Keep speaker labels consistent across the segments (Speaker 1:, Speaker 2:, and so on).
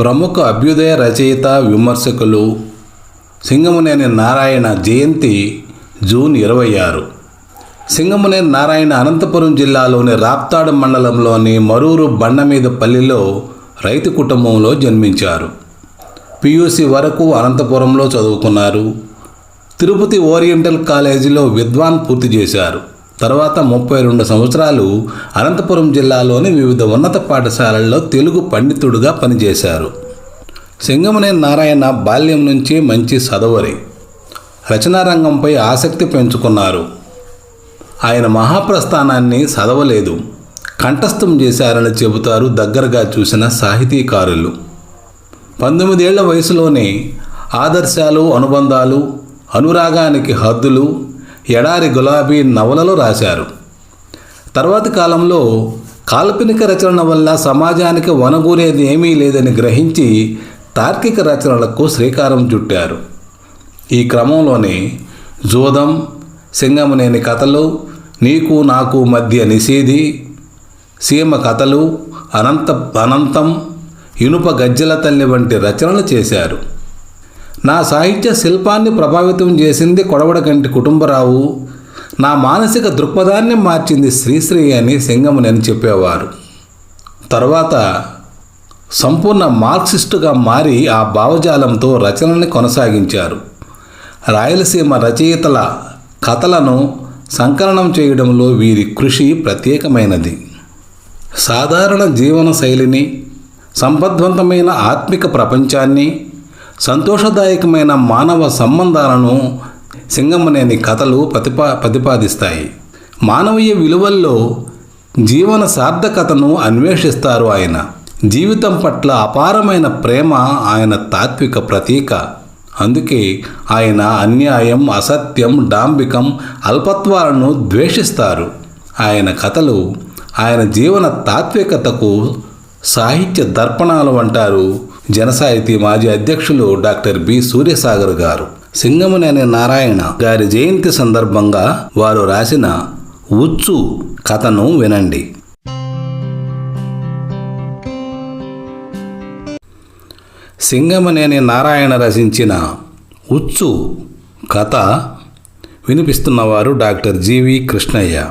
Speaker 1: ప్రముఖ అభ్యుదయ రచయిత విమర్శకులు సింగమునేని నారాయణ జయంతి జూన్ ఇరవై ఆరు సింగమునేని నారాయణ అనంతపురం జిల్లాలోని రాప్తాడు మండలంలోని మరూరు బండమీద పల్లిలో రైతు కుటుంబంలో జన్మించారు. పియూసి వరకు అనంతపురంలో చదువుకున్నారు. తిరుపతి ఓరియంటల్ కాలేజీలో విద్వాన్ పూర్తి చేశారు. తర్వాత ముప్పై రెండు సంవత్సరాలు అనంతపురం జిల్లాలోని వివిధ ఉన్నత పాఠశాలల్లో తెలుగు పండితుడుగా పనిచేశారు. సింగమనే నారాయణ బాల్యం నుంచి మంచి చదవరి రచనా రంగంపై ఆసక్తి పెంచుకున్నారు. ఆయన మహాప్రస్థానాన్ని చదవలేదు కంఠస్థం చేశారని చెబుతారు దగ్గరగా చూసిన సాహితీకారులు. పంతొమ్మిదేళ్ళ వయసులోనే ఆదర్శాలు అనుబంధాలు అనురాగానికి హద్దులు ఎడారి గులాబీ నవలలు రాశారు. తర్వాతి కాలంలో కాల్పనిక రచనల వల్ల సమాజానికి వనగూరేది ఏమీ లేదని గ్రహించి తార్కిక రచనలకు శ్రీకారం చుట్టారు. ఈ క్రమంలోనే జోదం సింగమనేని కథలు నీకు నాకు మధ్య నిషేధి సీమ కథలు అనంత అనంతం ఇనుప గజ్జల తల్లి వంటి రచనలు చేశారు. నా సాహిత్య శిల్పాన్ని ప్రభావితం చేసింది కొడవడగంటి కుటుంబరావు. నా మానసిక దృక్పథాన్ని మార్చింది శ్రీశ్రీ అని సింగమునని చెప్పేవారు. తర్వాత సంపూర్ణ మార్క్సిస్టుగా మారి ఆ భావజాలంతో రచనని కొనసాగించారు. రాయలసీమ రచయితల కథలను సంకలనం చేయడంలో వీరి కృషి ప్రత్యేకమైనది. సాధారణ జీవన శైలిని సంపద్వంతమైన ఆత్మిక ప్రపంచాన్ని సంతోషదాయకమైన మానవ సంబంధాలను సింగమనేని కథలు ప్రతిపా ప్రతిపాదిస్తాయి. మానవీయ విలువల్లో జీవన సార్థకతను అన్వేషిస్తారు ఆయన. జీవితం పట్ల అపారమైన ప్రేమ ఆయన తాత్విక ప్రతీక. అందుకే ఆయన అన్యాయం అసత్యం డాంబికం అల్పత్వాలను ద్వేషిస్తారు. ఆయన కథలు ఆయన జీవన తాత్వికతకు సాహిత్య దర్పణాలు అంటారు. జనసాహితీ మాజీ అధ్యక్షులు డాక్టర్ బి. సూర్యసాగర్ గారు. సింగమనేని నారాయణ గారి జయంతి సందర్భంగా వారు రాసిన ఉచ్చు కథను వినండి. సింగమనేని నారాయణ రచించిన ఉచ్చు కథ వినిపిస్తున్నవారు doctor GV Krishnayya.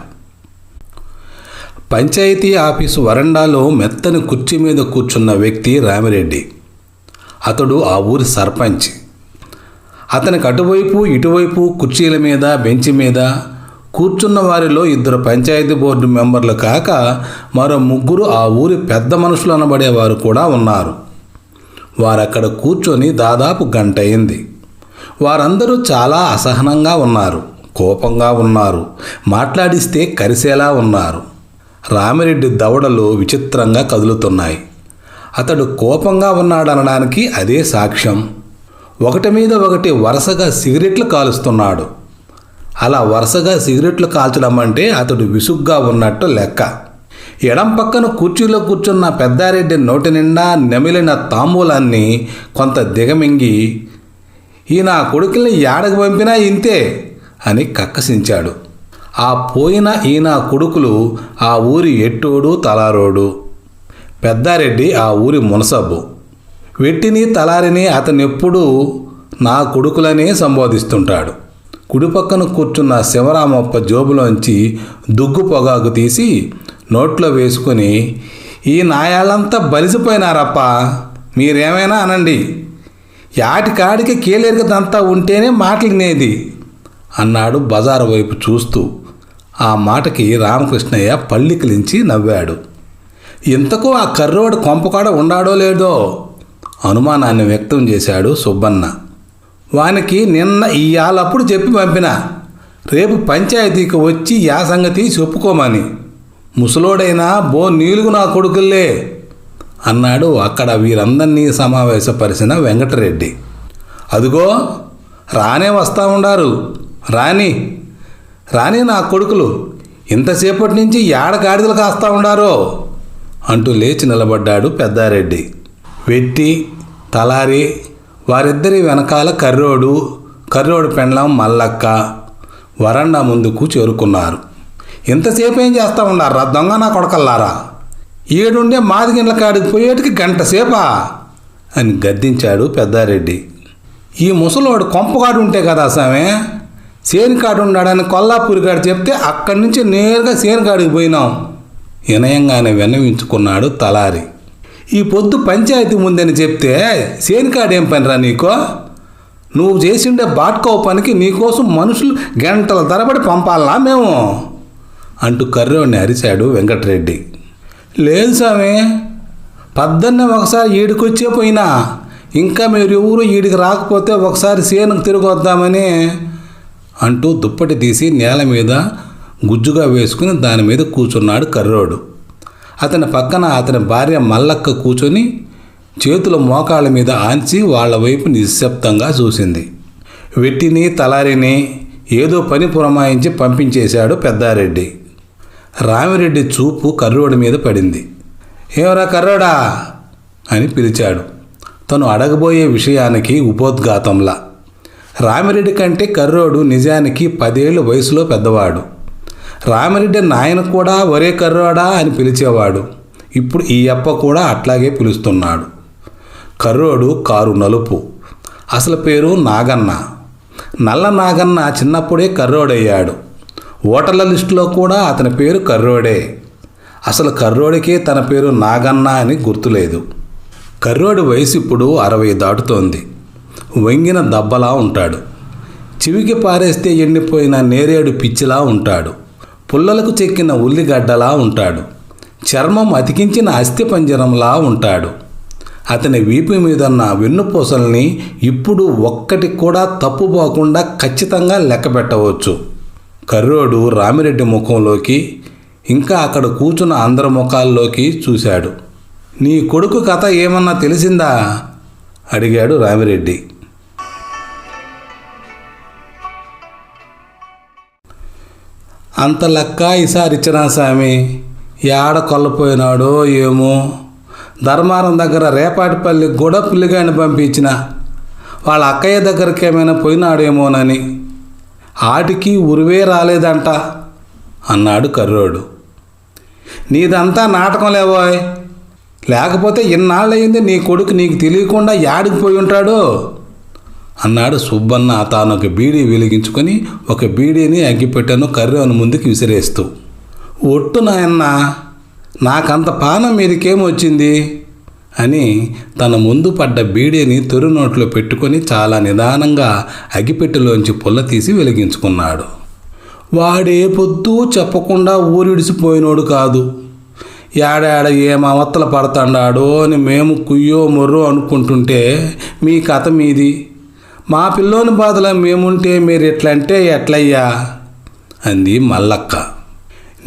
Speaker 1: Panchayati office వరండాలో మెత్తని కుర్చీ మీద కూర్చున్న వ్యక్తి రామిరెడ్డి. అతడు ఆ ఊరి సర్పంచ్. అతనికి అటువైపు ఇటువైపు కుర్చీల మీద బెంచి మీద కూర్చున్న వారిలో ఇద్దరు పంచాయతీ బోర్డు మెంబర్లు కాక మరో ముగ్గురు ఆ ఊరి పెద్ద మనుషులు అనబడేవారు కూడా ఉన్నారు. వారక్కడ కూర్చొని దాదాపు గంట అయింది వారందరూ చాలా అసహనంగా ఉన్నారు కోపంగా ఉన్నారు మాట్లాడిస్తే కరిసేలా ఉన్నారు. రామిరెడ్డి దవడలు విచిత్రంగా కదులుతున్నాయి. అతడు కోపంగా ఉన్నాడనడానికి అదే సాక్ష్యం. ఒకటి మీద ఒకటి వరుసగా సిగరెట్లు కాలుస్తున్నాడు. అలా వరుసగా సిగరెట్లు కాల్చడం అంటే అతడు విసుగ్గా ఉన్నట్టు లెక్క. ఎడం పక్కన కుర్చీలో కూర్చున్న పెద్దారెడ్డి నోటి నిండా నెమిలిన తాంబూలాన్ని కొంత దిగమింగి ఈ నా కొడుకుల్ని ఏడకు పంపినా ఇంతే? అని కక్కసించాడు. ఆ పోయిన ఈయన కొడుకులు ఆ ఊరి ఎట్టోడు తలారోడు. పెద్దారెడ్డి ఆ ఊరి మునసబ్బు వెట్టిని తలారిని అతనెప్పుడూ నా కొడుకులనే సంబోధిస్తుంటాడు. కుడిపక్కన కూర్చున్న శివరామప్ప జోబులోంచి దుగ్గు పొగాకు తీసి నోట్లో వేసుకుని ఈ నాయాళ్ళంతా బలిసిపోయినారప్ప మీరేమైనా అనండి. యాటికాడికి కీలేరికదంతా ఉంటేనే మాటలినేది అన్నాడు బజారు వైపు చూస్తూ. ఆ మాటకి రామకృష్ణయ్య పళ్ళికిలించి నవ్వాడు. ఇంతకు ఆ కర్రోడు కొంపకాడ ఉండాడో లేదో అనుమానాన్ని వ్యక్తం చేశాడు సుబ్బన్న. వానికి నిన్న ఇయ్యాలప్పుడు చెప్పి పంపిన. రేపు పంచాయతీకి వచ్చి యా సంగతి చెప్పుకోమని. ముసలోడైనా బో నీలుగు నా కొడుకుల్లే అన్నాడు అక్కడ వీరందరినీ సమావేశపరిచిన వెంకటరెడ్డి. అదుగో రానే వస్తా ఉండారు. రాని రాని నా కొడుకులు. ఇంతసేపటి నుంచి ఏడ గాడిదలు కాస్తా ఉండారో? అంటూ లేచి నిలబడ్డాడు పెద్దారెడ్డి. వెట్టి తలారి వారిద్దరి వెనకాల కర్రోడు కర్రోడు పెండ్లం మల్లక్క వరండా ముందుకు చేరుకున్నారు. ఇంతసేపు ఏం చేస్తా ఉన్నారా దొంగ నా కొడకల్లారా? ఏడుండే మాదిగిండ్ల కాడికి పోయేటికి గంట సేపా? అని గద్దించాడు పెద్దారెడ్డి. ఈ ముసలోడు కొంపగాడు ఉంటే కదా సామె? సేనికాడు ఉన్నాడని కొల్లాపూరి గారు చెప్తే అక్కడి నుంచి నేరుగా సేనికాడికి పోయినాం. వినయంగానే విన్నవించుకున్నాడు తలారి. ఈ పొద్దు పంచాయతీ ముందని చెప్తే సేనికాడేం పనిరా నీకో? నువ్వు చేసిండే బాట్కో పనికి నీకోసం మనుషులు గంటల తరబడి పంపాలా మేము? అంటూ కర్రోడిని అరిశాడు వెంకటరెడ్డి. లేదు స్వామి పద్దన్నే ఒకసారి ఈడికొచ్చే పోయినా ఇంకా మీరు ఎవరు ఈడికి రాకపోతే ఒకసారి సేనుకు తిరిగి వద్దామని అంటూ దుప్పటి తీసి నేల మీద గుజ్జుగా వేసుకుని దాని మీద కూర్చున్నాడు కర్రోడు. అతని పక్కన అతని భార్య మల్లక్క కూర్చొని చేతుల మోకాళ్ళ మీద ఆంచి వాళ్ళ వైపు నిశ్శబ్దంగా చూసింది. వెట్టిని తలారిని ఏదో పని పురమాయించి పంపించేశాడు పెద్దారెడ్డి. రామిరెడ్డి చూపు కర్రోడి మీద పడింది. ఏమరా కర్రోడా? అని పిలిచాడు. తను అడగబోయే విషయానికి ఉపోద్ఘాతంలా. రామిరెడ్డి కంటే కర్రోడు నిజానికి పదేళ్ళు వయసులో పెద్దవాడు. రామిరెడ్డి నాయన కూడా ఒరే కర్రోడా అని పిలిచేవాడు. ఇప్పుడు ఈ అప్ప కూడా అట్లాగే పిలుస్తున్నాడు. కర్రోడు కారు నలుపు. అసలు పేరు నాగన్న. నల్ల నాగన్న చిన్నప్పుడే కర్రోడయ్యాడు. ఓటర్ల లిస్టులో కూడా అతని పేరు కర్రోడే. అసలు కర్రోడికే తన పేరు నాగన్న అని గుర్తులేదు. కర్రోడి వయసు ఇప్పుడు అరవై దాటుతోంది. వంగిన దబ్బలా ఉంటాడు. చివికి పారేస్తే ఎండిపోయిన నేరేడు పిచ్చిలా ఉంటాడు. పుల్లలకు చెక్కిన ఉల్లిగడ్డలా ఉంటాడు. చర్మం అతికించిన అస్థిపంజరంలా ఉంటాడు. అతని వీపు మీదన్న వెన్నుపూసల్ని ఇప్పుడు ఒక్కటి కూడా తప్పుపోకుండా ఖచ్చితంగా లెక్కపెట్టవచ్చు కర్రోడు రామిరెడ్డి ముఖంలోకి ఇంకా అక్కడ కూర్చున్న అందరి ముఖాల్లోకి చూశాడు. నీ కొడుకు కథ ఏమన్నా తెలిసిందా? అడిగాడు రామిరెడ్డి. అంత లెక్క ఈసారి ఇచ్చినా స్వామి ఏడ కొల్లపోయినాడో ఏమో. ధర్మారం దగ్గర రేపాటిపల్లి గుడ పుల్లిగాని పంపించిన. వాళ్ళ అక్కయ్య దగ్గరికి ఏమైనా పోయినాడేమోనని. ఆటికి ఉరివే రాలేదంట అన్నాడు కర్రోడు. నీదంతా నాటకం లేవోయ్ లేకపోతే ఇన్నాళ్ళయింది నీ కొడుకు నీకు తెలియకుండా యాడికి పోయి ఉంటాడో? అన్నాడు సుబ్బన్న తాను ఒక బీడీ వెలిగించుకొని ఒక బీడీని అగ్గిపెట్టెను కర్రెను ముందుకు విసిరేస్తూ. ఒట్టు నాయన్న నాకంత పానం మీదకేమొచ్చింది అని తన ముందు పడ్డ బీడీని తొరి నోట్లో పెట్టుకొని చాలా నిదానంగా అగ్గిపెట్టెలోంచి పుల్ల తీసి వెలిగించుకున్నాడు. వాడే పొద్దు చెప్పకుండా ఊరిడిసిపోయినోడు కాదు. ఏడాడ ఏం అవత్తలు పడతాడాడో అని మేము కుయ్యో మొర్రో అనుకుంటుంటే మీ కథ మీది. మా పిల్లోని బాధలో మేముంటే మీరు ఎట్లంటే ఎట్లయ్యా? అంది మల్లక్క.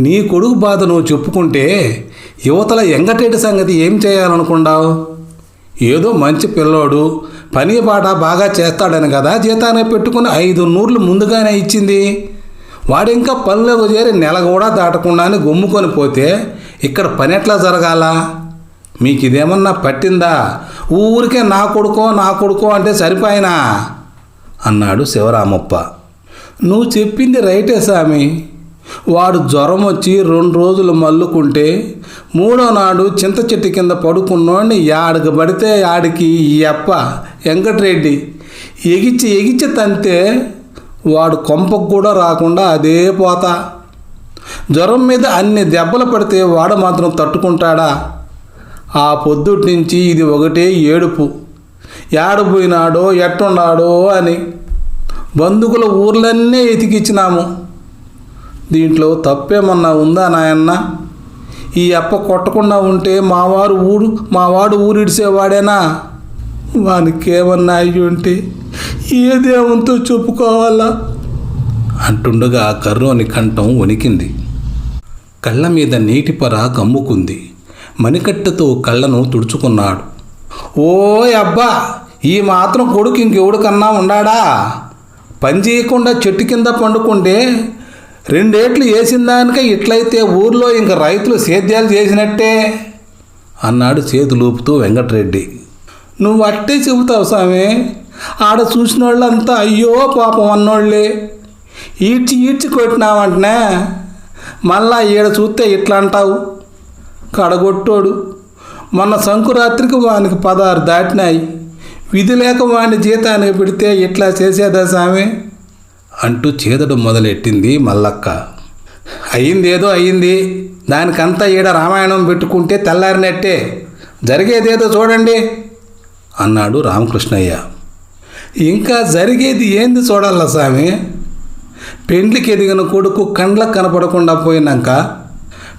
Speaker 1: నీ కొడుకు బాధ నువ్వు చెప్పుకుంటే యువతల ఎంగటేటి సంగతి ఏం చేయాలనుకున్నావు ఏదో మంచి పిల్లోడు పని పాట బాగా చేస్తాడని కదా జీతాన్ని పెట్టుకుని ఐదు నూర్లు ముందుగానే ఇచ్చింది. వాడింకా పనిలోకి చేరి నెల కూడా దాటకుండానే గమ్ముకొని పోతే ఇక్కడ పని ఎట్లా జరగాల? మీకు ఇదేమన్నా పట్టిందా? ఊరికే నా కొడుకో నా కొడుకో అంటే సరిపోయినా? అన్నాడు శివరామప్ప. నువ్వు చెప్పింది రైటే స్వామి వాడు జ్వరం వచ్చి రెండు రోజులు మల్లుకుంటే మూడో నాడు చింత చెట్టు కింద పడుకున్నోడిని యాడికి పడితే ఆడికి ఈ అప్ప వెంకటరెడ్డి. ఎగిచ్చి ఎగిచ్చి తంతే వాడు కొంపకు కూడా రాకుండా అదే పోతా. జ్వరం మీద అన్ని దెబ్బలు పడితే వాడు మాత్రం తట్టుకుంటాడా? ఆ పొద్దుటి నుంచి ఇది ఒకటే ఏడుపు. ఏడపోయినాడో ఎట్టున్నాడో అని బంధుకుల ఊర్లన్నీ ఎతికిచ్చినాము. దీంట్లో తప్పేమన్నా ఉందా నాయన్న? ఈ అప్ప కొట్టకుండా ఉంటే మావారు ఊరు మావాడు ఊరిడిసేవాడేనా వానికేమన్నా అయ్యి ఉంటే ఏ దేవునితో చెప్పుకోవాలా? అంటుండగా కర్రోని కంఠం వణికింది. కళ్ళ మీద నీటి పొర కమ్ముకుంది మణికట్టుతో కళ్ళను తుడుచుకున్నాడు. ఓ అబ్బా ఈ మాత్రం కొడుకు ఇంకెవడు కన్నా ఉండాడా? పని చేయకుండా చెట్టు కింద పండుకుంటే రెండేట్లు వేసిన దానికే ఇట్లయితే ఊర్లో ఇంక రైతులు సేద్యాలు చేసినట్టే? అన్నాడు చేతులూపుతూ వెంకటరెడ్డి. నువ్వు అట్టే చెబుతావు స్వామి ఆడ చూసిన వాళ్ళంతా అయ్యో పాపం అన్నోళ్ళే. ఈడ్చి ఈడ్చి కొట్టినావంటనే మళ్ళా ఈడ చూస్తే ఇట్లా అంటావు. కడగొట్టోడు. మొన్న సంకురాత్రికి వానికి పదహారు దాటినాయి. విధి లేక వాడిని జీతానికి పెడితే ఇట్లా చేసేదా సామె? అంటూ చేదడం మొదలెట్టింది మల్లక్క. అయిందేదో అయ్యింది. దానికంతా ఈడ రామాయణం పెట్టుకుంటే తెల్లారినట్టే. జరిగేదేదో చూడండి అన్నాడు రామకృష్ణయ్య. ఇంకా జరిగేది ఏంది చూడాలా స్వామి పెండ్లికి ఎదిగిన కొడుకు కండ్లకు కనపడకుండా పోయినాక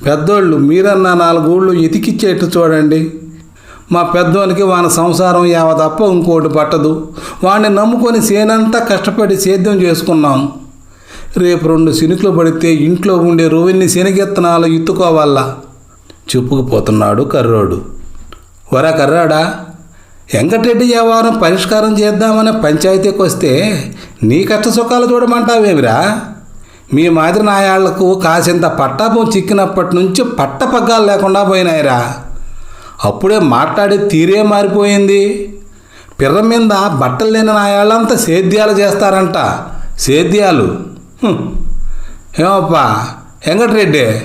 Speaker 1: పెద్దోళ్ళు మీరన్నా నాలుగోళ్ళు ఎతికిచ్చేట్టు చూడండి? మా పెద్దోనికి వాని సంసారం యావ తప్ప ఇంకోటి పట్టదు. వాడిని నమ్ముకొని సేనంతా కష్టపడి సేద్యం చేసుకున్నాం. రేపు రెండు శనికలు పడితే ఇంట్లో ఉండే రోవిన్ని శనగెత్తనాలు ఇత్తుకోవాలా చెప్పుకుపోతున్నాడు కర్రోడు. వరా కర్రాడా వెంకటరెడ్డి వ్యవహారం పరిష్కారం చేద్దామని పంచాయతీకి వస్తే నీ కష్ట సుఖాలు చూడమంటావేమిరా? మీ మాదిరి నాయాళ్ళకు కాసింత పట్టాపం చిక్కినప్పటి నుంచి పట్టపగ్గాలు లేకుండా పోయినాయిరా. అప్పుడే మాట్లాడే తీరే మారిపోయింది. పిర్ర మీద బట్టలు లేని నాయాళ్ళంతా సేద్యాలు చేస్తారంట. సేద్యాలు. ఏమప్పా వెంకటరెడ్డి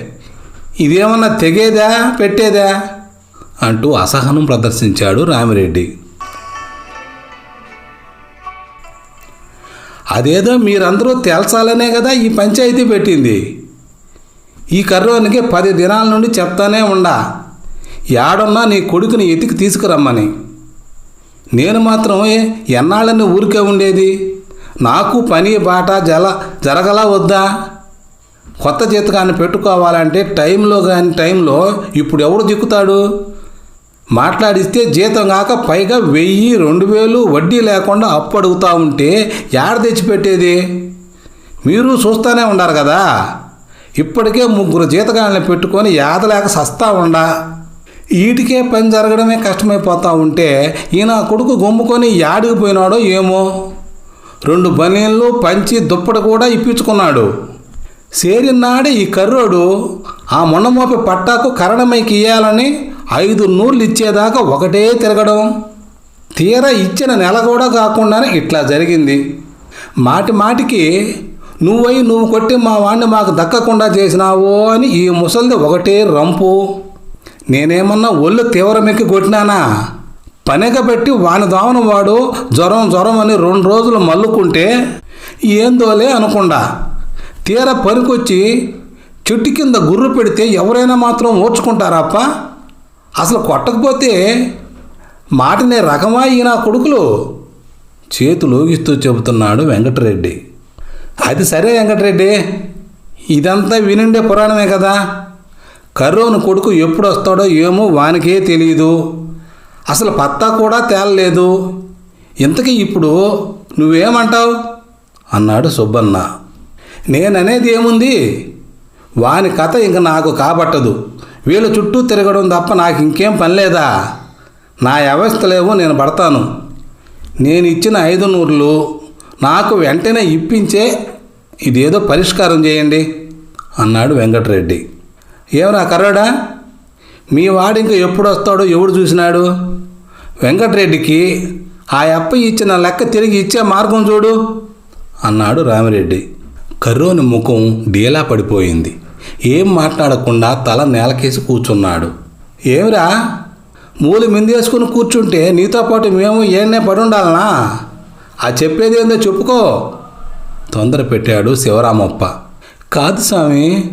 Speaker 1: ఇదేమన్నా తెగేదా పెట్టేదా? అంటూ అసహనం ప్రదర్శించాడు రామిరెడ్డి. అదేదో మీరందరూ తేల్చాలనే కదా ఈ పంచాయతీ పెట్టింది. ఈ కర్రోనికి పది దినాల నుండి చెప్తానే ఉండా. యాడున్నా నీ కొడుకుని ఎతికి తీసుకురమ్మని. నేను మాత్రం ఎన్నాళ్ళని ఊరికే ఉండేది? నాకు పని బాట జల జరగలా వద్దా? కొత్త జీతకాన్ని పెట్టుకోవాలంటే టైంలో కానీ టైంలో ఇప్పుడు ఎవడు దిక్కుతాడు? మాట్లాడిస్తే జీతం కాక పైగా వెయ్యి రెండు వేలు వడ్డీ లేకుండా అప్పు అడుగుతా ఉంటే యాడ తెచ్చిపెట్టేది? మీరు చూస్తూనే ఉండారు కదా. ఇప్పటికే ముగ్గురు జీతగాళ్ళని పెట్టుకొని యాదలేక సస్తా ఉండా. వీటికే పని జరగడమే కష్టమైపోతూ ఉంటే ఈయన కొడుకు గొమ్ముకొని యాడికి పోయినాడో ఏమో? రెండు బనీళ్ళు పంచి దుప్పటి కూడా ఇప్పించుకున్నాడు. సేరినాడే ఈ కర్రోడు ఆ మొన్నమోపి పట్టాకు కరణమైకి ఇయ్యాలని ఐదు నూర్లు ఇచ్చేదాకా ఒకటే తిరగడం. తీరా ఇచ్చిన నెల కూడా కాకుండానే ఇట్లా జరిగింది. మాటి మాటికి నువ్వై నువ్వు కొట్టి మా వాణ్ణి మాకు దక్కకుండా చేసినావో అని ఈ ముసలిది ఒకటే రంపు. నేనేమన్నా ఒళ్ళు తీవ్రమెక్కి కొట్టినానా? పనిగ పెట్టి వాని దోమన వాడు జ్వరం జ్వరం అని రెండు రోజులు మల్లుకుంటే ఏందోలే అనుకుండా తీర పనికొచ్చి చెట్టు కింద గుర్రు పెడితే ఎవరైనా మాత్రం ఓర్చుకుంటారాప్ప అసలు కొట్టకపోతే మాటనే రకమా ఈయన కొడుకులు? చేతులోగిస్తూ చెబుతున్నాడు వెంకటరెడ్డి. అది సరే వెంకటరెడ్డి ఇదంతా వినుండే పురాణమే కదా. కర్రోను కొడుకు ఎప్పుడు వస్తాడో ఏమో వానికే తెలియదు అసలు పత్తా కూడా తేలలేదు. ఇంతకీ ఇప్పుడు నువ్వేమంటావు? అన్నాడు సుబ్బన్న. నేననేది ఏముంది? వాని కథ ఇంక నాకు కాబట్టదు. వీళ్ళ చుట్టూ తిరగడం తప్ప నాకు ఇంకేం పని లేదా? నా వ్యవస్థలేవో నేను పడతాను. నేను ఇచ్చిన ఐదు నూరులు నాకు వెంటనే ఇప్పించే ఇదేదో పరిష్కారం చేయండి అన్నాడు వెంకటరెడ్డి. ఏమరా కర్రాడా? మీ వాడు ఇంకా ఎప్పుడు వస్తాడో ఎవడు చూసినాడు? వెంకటరెడ్డికి ఆ అప్ప ఇచ్చిన లెక్క తిరిగి ఇచ్చే మార్గం చూడు అన్నాడు రామిరెడ్డి. కర్రోని ముఖం డీలా పడిపోయింది. ఏం మాట్లాడకుండా తల నేలకేసి కూర్చున్నాడు. ఏమిరా? మూలి మిందేసుకుని కూర్చుంటే నీతో పాటు మేము ఏనే పడి ఉండాలనా ఆ చెప్పేది ఏందో చెప్పుకో. తొందర పెట్టాడు శివరామప్ప. కాదు స్వామి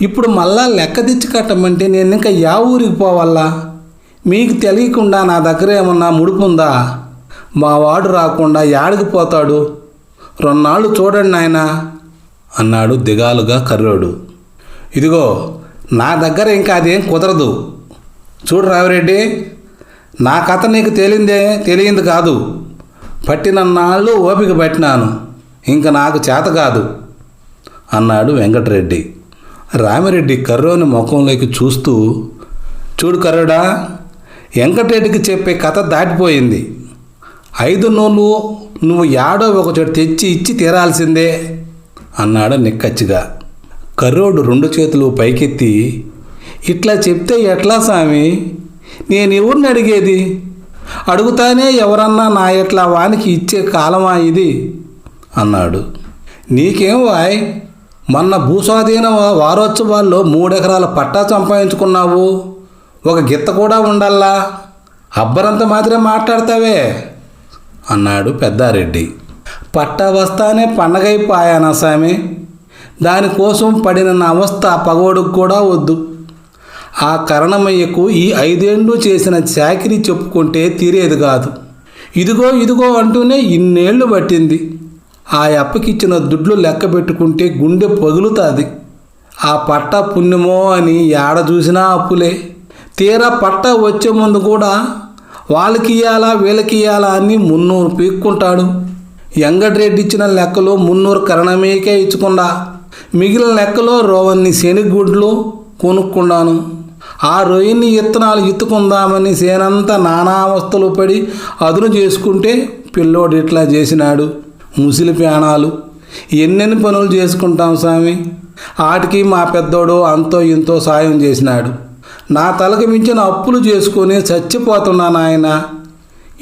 Speaker 1: ఇప్పుడు మళ్ళా లెక్క తెచ్చి కట్టమంటే నేను ఇంకా యా ఊరికి పోవాలా? మీకు తెలియకుండా నా దగ్గర ఏమన్నా ముడుపుందా? మా వాడు రాకుండా యాడికి పోతాడు? రెంనాళ్ళు చూడండి నాయనా అన్నాడు దిగాలుగా కర్రోడు. ఇదిగో నా దగ్గర ఇంకా అదేం కుదరదు. చూడు రావిరెడ్డి నా కథ నీకు తేలిందే తెలియంది కాదు. పట్టినన్నాళ్ళు ఓపిక పట్టినాను ఇంక నాకు చేత కాదు అన్నాడు వెంకటరెడ్డి. రామిరెడ్డి కర్రోని ముఖంలోకి చూస్తూ చూడు కర్రడా వెంకటరెడ్డికి చెప్పే కథ దాటిపోయింది. ఐదు నూలు నువ్వు యాడో ఒకచోట తెచ్చి ఇచ్చి తీరాల్సిందే అన్నాడు నిక్కచ్చిగా. కర్రోడు రెండు చేతులు పైకెత్తి ఇట్లా చెప్తే ఎట్లా స్వామి నేను ఎవరిని అడిగేది? అడుగుతానే ఎవరన్నా నా ఎట్లా వానికి ఇచ్చే కాలమా ఇది? అన్నాడు. నీకేం వాయ్? మొన్న భూస్వాధీన వారోత్సవాల్లో మూడెకరాల పట్టా సంపాదించుకున్నావు. ఒక గిత్త కూడా ఉండల్లా? అబ్బరంత మాత్రమే మాట్లాడతావే? అన్నాడు పెద్దారెడ్డి. పట్టా వస్తానే పండగైపోయానా స్వామి దానికోసం పడిన నా అవస్థ పగోడుకు కూడా వద్దు. ఆ కరణమయ్యకు ఈ ఐదేండ్లు చేసిన చాకిరి చెప్పుకుంటే తీరేది కాదు. ఇదిగో ఇదిగో అంటూనే ఇన్నేళ్ళు పట్టింది. ఆ అప్పకిచ్చిన దుడ్లు లెక్క పెట్టుకుంటే గుండె పగులుతుంది. ఆ పట్ట పుణ్యమో అని ఏడ చూసినా అప్పులే. తీరా పట్ట వచ్చే ముందు కూడా వాళ్ళకి ఇయ్యాలా వీళ్ళకి ఇయ్యాలా అని మున్నూరు పీక్కుంటాడు. ఎంగడ్రెడ్డి ఇచ్చిన లెక్కలో మున్నూరు కరణమేకే ఇచ్చుకుండా మిగిలిన లెక్కలో రోవన్ని శనిగుడ్లు కొనుక్కున్నాను ఆ రొయ్యని ఇత్తనాలు ఇత్తుకుందామని సేనంతా నానావస్థలు పడి అదును చేసుకుంటే పిల్లోడు ఇట్లా చేసినాడు. ముసిలి ప్రాణాలు. ఎన్నెన్ని పనులు చేసుకుంటాం స్వామి? ఆటికి మా పెద్దోడు అంతో ఇంతో సాయం చేసినాడు. నా తలకు మించిన అప్పులు చేసుకొని చచ్చిపోతున్నా నాయన.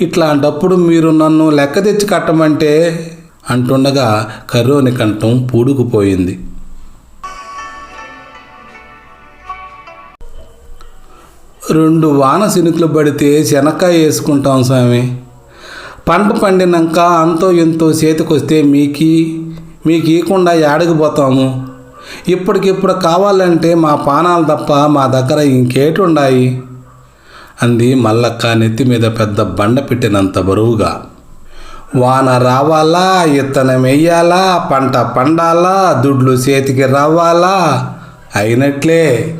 Speaker 1: ఇట్లాంటప్పుడు మీరు నన్ను లెక్క తెచ్చి కట్టమంటే అంటుండగా కర్రోని కంఠం పూడుకుపోయింది. రెండు వాన సినుకులు పడితే శనక్కాయ వేసుకుంటాం స్వామి. పంట పండినాక అంతో ఎంతో చేతికొస్తే మీకి మీకు ఇవ్వకుండా ఏడకి పోతాము. ఇప్పటికిప్పుడు కావాలంటే మా పానాలు తప్ప మా దగ్గర ఇంకేటుండాయి అంది మల్లక్క నెత్తి మీద పెద్ద బండ పెట్టినంత బరువుగా. వాన రావాలా ఇత్తనం వెయ్యాలా పంట పండాలా దుడ్లు చేతికి రావాలా అయినట్లే.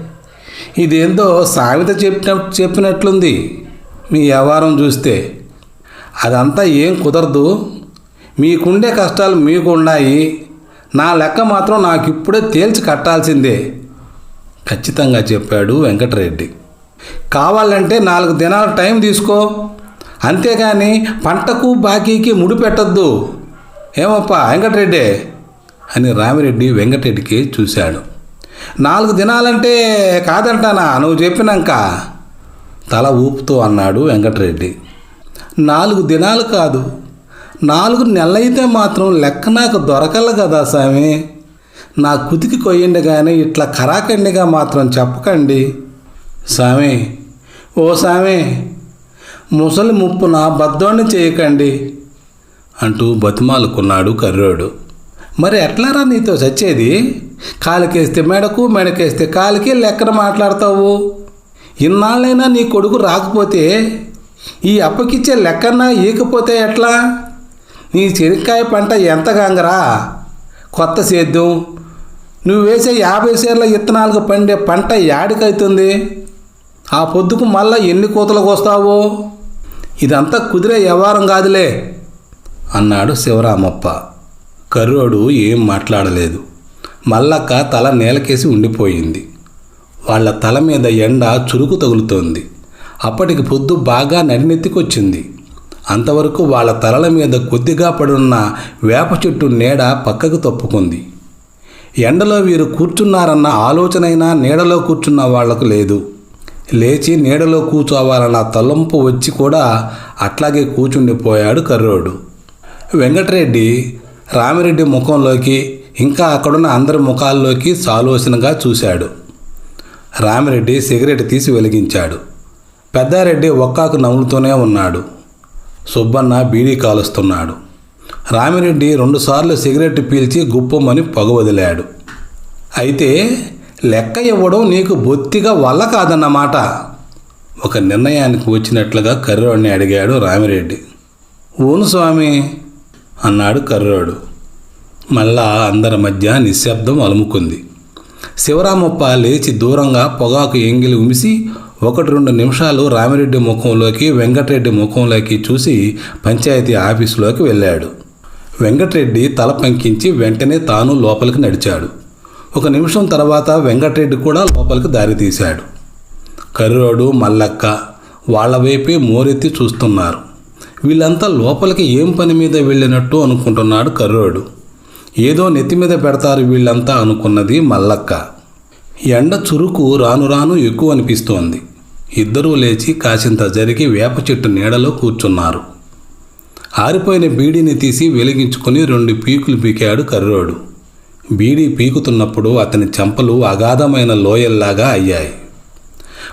Speaker 1: ఇదేందో సామెత చెప్పిన చెప్పినట్లుంది. మీ వ్యవహారం చూస్తే. అదంతా ఏం కుదరదు. మీకుండే కష్టాలు మీకు ఉన్నాయి నా లెక్క మాత్రం నాకు ఇప్పుడే తేల్చి కట్టాల్సిందే. ఖచ్చితంగా చెప్పాడు వెంకటరెడ్డి. కావాలంటే నాలుగు దినాల టైం తీసుకో. అంతేగాని పంటకు బాకీకి ముడి పెట్టద్దు. ఏమప్పా వెంకటరెడ్డి? అని రామిరెడ్డి వెంకటరెడ్డికి చూశాడు. నాలుగు దినాలంటే కాదంటానా? నువ్వు చెప్పినాక. తల ఊపుతూ అన్నాడు వెంకటరెడ్డి. నాలుగు దినాలు కాదు. నాలుగు నెలలైతే మాత్రం లెక్క నాకు దొరకల కదా స్వామి నా కుతికి కొయ్యండి కానీ ఇట్లా కరాకండిగా మాత్రం చెప్పకండి. స్వామి ఓ స్వామి ముసలి ముప్పున బద్దోణ్ణి చేయకండి అంటూ బతిమాలుకున్నాడు కర్రోడు. మరి ఎట్లారా నీతో చచ్చేది? కాలికేస్తే మెడకు మెడకేస్తే కాలికి లెక్కన మాట్లాడతావు? ఇన్నాళ్ళైనా నీ కొడుకు రాకపోతే ఈ అప్పకిచ్చే లెక్కన్నా ఈకపోతే ఎట్లా? నీ చెనిక్కాయ పంట ఎంత గంగరా కొత్త సేద్యం. నువ్వు వేసే యాభై సేర్ల ఇత్తనాలకు పండే పంట యాడికైతుంది? ఆ పొద్దుకు మళ్ళా ఎన్ని కోతలకు వస్తావో ఇదంతా కుదిరే వ్యవహారం కాదులే అన్నాడు శివరామప్ప. కర్రోడు ఏం మాట్లాడలేదు. మల్లక్క తల నేలకేసి ఉండిపోయింది. వాళ్ళ తల మీద ఎండ చురుకు తగులుతోంది. అప్పటికి పొద్దు బాగా నడినెత్తికొచ్చింది. అంతవరకు వాళ్ళ తలల మీద కొద్దిగా పడున్న వేప చెట్టు నీడ పక్కకు తప్పుకుంది. ఎండలో వీరు కూర్చున్నారన్న ఆలోచనైనా నీడలో కూర్చున్న వాళ్ళకు లేదు. లేచి నీడలో కూర్చోవాలన్న తలంపు వచ్చి కూడా అట్లాగే కూర్చుండిపోయాడు కర్రోడు. వెంకటరెడ్డి రామిరెడ్డి ముఖంలోకి ఇంకా అక్కడున్న అందరి ముఖాల్లోకి సాలోచనగా చూశాడు. రామిరెడ్డి సిగరెట్ తీసి వెలిగించాడు. పెద్దారెడ్డి ఒక్కాకు నవ్వుతూనే ఉన్నాడు. సుబ్బన్న బీడీ కాలుస్తున్నాడు. రామిరెడ్డి రెండుసార్లు సిగరెట్ పీల్చి గుప్పమని పగ వదిలాడు. అయితే లెక్క ఇవ్వడం నీకు బొత్తిగా వల్ల కాదన్నమాట. ఒక నిర్ణయానికి వచ్చినట్లుగా కర్రోడిని అడిగాడు రామిరెడ్డి. ఊను స్వామి అన్నాడు కర్రోడు. మళ్ళా అందరి మధ్య నిశ్శబ్దం అలుముకుంది. శివరామప్ప లేచి దూరంగా పొగాకు ఎంగిలి ఉమిసి ఒకటి రెండు నిమిషాలు రామిరెడ్డి ముఖంలోకి వెంకటరెడ్డి ముఖంలోకి చూసి పంచాయతీ ఆఫీసులోకి వెళ్ళాడు. వెంకటరెడ్డి తల పంకించి వెంటనే తాను లోపలికి నడిచాడు. ఒక నిమిషం తర్వాత వెంకటరెడ్డి కూడా లోపలికి దారి తీశాడు కర్రోడు మల్లక్క వాళ్ళ వైపే మోరెత్తి చూస్తున్నారు. వీళ్ళంతా లోపలికి ఏం పని మీద వెళ్ళినట్టు అనుకుంటున్నాడు కర్రోడు. ఏదో నెత్తి మీద పెడతారు వీళ్ళంతా అనుకున్నది మల్లక్క. ఎండ చురుకు రాను రాను ఎక్కువ అనిపిస్తోంది. ఇద్దరూ లేచి కాసింత జరిగి వేప చెట్టు నీడలో కూర్చున్నారు. ఆరిపోయిన బీడీని తీసి వెలిగించుకుని రెండు పీకులు పీకాడు కర్రోడు. బీడీ పీకుతున్నప్పుడు అతని చెంపలు అగాధమైన లోయల్లాగా అయ్యాయి.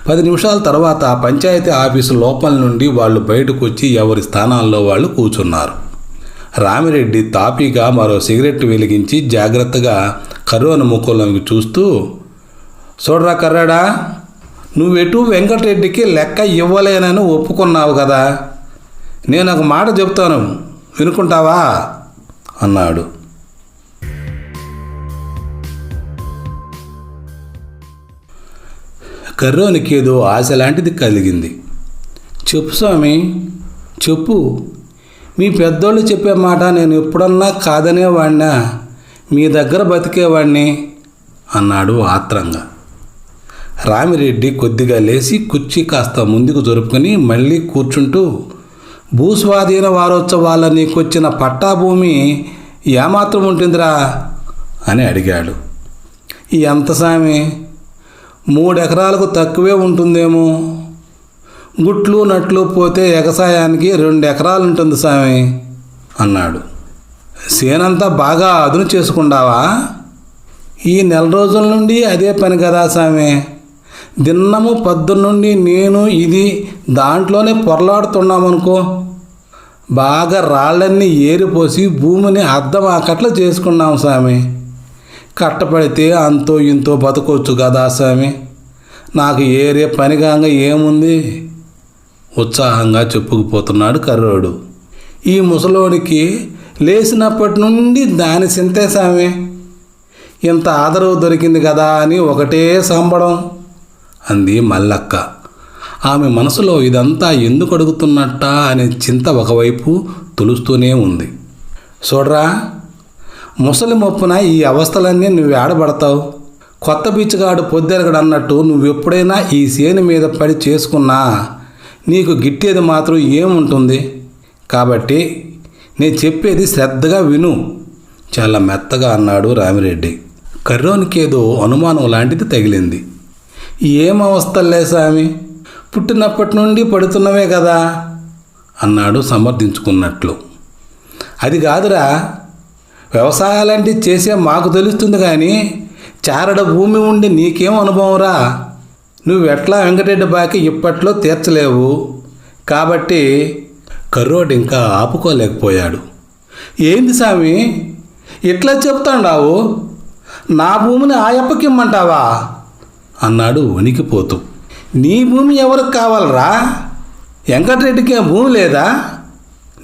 Speaker 1: పది నిమిషాల తర్వాత పంచాయతీ ఆఫీసు లోపల నుండి వాళ్ళు బయటకు వచ్చి ఎవరి స్థానాల్లో వాళ్ళు కూర్చున్నారు. రామిరెడ్డి తాపీగా మరో సిగరెట్ వెలిగించి జాగ్రత్తగా కరోనా ముఖంలోకి చూస్తూ చూడరా కర్రాడా నువ్వెటు వెంకటరెడ్డికి లెక్క ఇవ్వలేనని ఒప్పుకున్నావు కదా. నేను ఒక మాట చెప్తాను వినుకుంటావా? అన్నాడు. కర్రోనికి ఏదో ఆశ లాంటిది కలిగింది. చెప్పు స్వామి చెప్పు. మీ పెద్దోళ్ళు చెప్పే మాట నేను ఎప్పుడన్నా కాదనేవాడినా మీ దగ్గర బతికేవాణ్ణి? అన్నాడు ఆత్రంగా. రామిరెడ్డి కొద్దిగా లేచి కుర్చీ కాస్త ముందుకు జరుపుకొని మళ్ళీ కూర్చుంటూ భూస్వాధీన వారోత్సవాల నీకొచ్చిన పట్టా భూమి ఏమాత్రం ఉంటుందిరా? అని అడిగాడు. ఎంత సామి. మూడెకరాలకు తక్కువే ఉంటుందేమో. గుట్లు నట్లు పోతే ఎగసాయానికి రెండు ఎకరాలు ఉంటుంది స్వామి అన్నాడు. సేనంతా బాగా అదును చేసుకుండావా? ఈ నెల రోజుల నుండి అదే పని కదా స్వామి దిన్నము పొద్దున్నుండి నేను ఇది దాంట్లోనే పొరలాడుతున్నామనుకో బాగా రాళ్ళన్నీ ఏరిపోసి భూమిని అద్దం ఆకట్ల చేసుకున్నాం స్వామి కట్టపడితే అంతో ఇంతో బతకొచ్చు కదా స్వామి నాకు ఏరే పనిగాంగా ఏముంది? ఉత్సాహంగా చెప్పుకుపోతున్నాడు కర్రోడు. ఈ ముసలోడికి లేచినప్పటి నుండి దాని చింతే స్వామి ఇంత ఆదరవు దొరికింది కదా అని ఒకటే సంబడం అంది మల్లక్క. ఆమె మనసులో ఇదంతా ఎందుకు అడుగుతున్నట్ట అనే చింత ఒకవైపు తులుస్తూనే ఉంది. చూడరా ముసలి మొప్పున ఈ అవస్థలన్నీ నువ్వు ఏడబడతావు. కొత్త బీచ్గాడు పొద్దెరగడు అన్నట్టు నువ్వెప్పుడైనా ఈ సేను మీద పడి చేసుకున్నా నీకు గిట్టేది మాత్రం ఏముంటుంది? కాబట్టి నేను చెప్పేది శ్రద్ధగా విను. చాలా మెత్తగా అన్నాడు రామిరెడ్డి. కర్రోనికేదో అనుమానం లాంటిది తగిలింది. ఏం అవస్థలే స్వామి పుట్టినప్పటి నుండి పడుతున్నవే కదా? అన్నాడు సమర్థించుకున్నట్లు. అది కాదురా. వ్యవసాయాలంటే చేసే మాకు తెలుస్తుంది కానీ చారడ భూమి ఉండి నీకేం అనుభవంరా? నువ్వెట్లా వెంకటరెడ్డి బాకి ఇప్పట్లో తీర్చలేవు? కాబట్టి కర్రోడు ఇంకా ఆపుకోలేకపోయాడు. ఏంది స్వామి ఇట్లా చెప్తాండావు? నా భూమిని ఆయప్పకిమ్మంటావా అన్నాడు వణికిపోతూ. నీ భూమి ఎవరికి కావాలరా? వెంకటరెడ్డికి భూమి లేదా?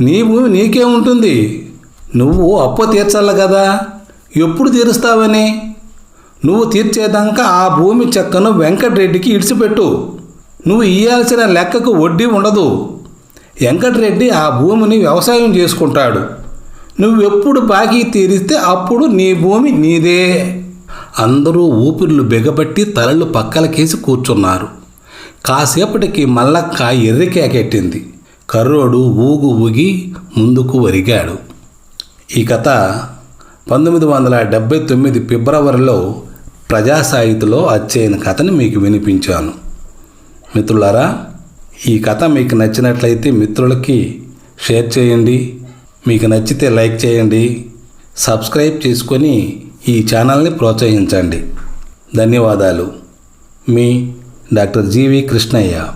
Speaker 1: నీ భూమి నీకే ఉంటుంది. నువ్వు అప్పు తీర్చాలి కదా. ఎప్పుడు తీరుస్తావని? నువ్వు తీర్చేదాకా ఆ భూమి చెక్కను వెంకటరెడ్డికి ఇడిచిపెట్టు. నువ్వు ఇయ్యాల్సిన లెక్కకు వడ్డీ ఉండదు. వెంకటరెడ్డి ఆ భూమిని వ్యవసాయం చేసుకుంటాడు. నువ్వెప్పుడు బాకీ తీరిస్తే అప్పుడు నీ భూమి నీదే. అందరూ ఊపిర్లు బిగబట్టి తలలు పక్కలకేసి కూర్చున్నారు. కాసేపటికి మల్లక్క ఎర్రికేకెట్టింది కర్రోడు ఊగు ఊగి ముందుకు ఒరిగాడు. ఈ కథ పంతొమ్మిది వందల డెబ్భై తొమ్మిది ఫిబ్రవరిలో ప్రజాసాహితిలో అచ్చైన కథని మీకు వినిపించాను. మిత్రులారా ఈ కథ మీకు నచ్చినట్లయితే మిత్రులకి షేర్ చేయండి. మీకు నచ్చితే లైక్ చేయండి. సబ్స్క్రైబ్ చేసుకొని ఈ ఛానల్ని ప్రోత్సహించండి. ధన్యవాదాలు. మీ డాక్టర్ జీవి కృష్ణయ్య.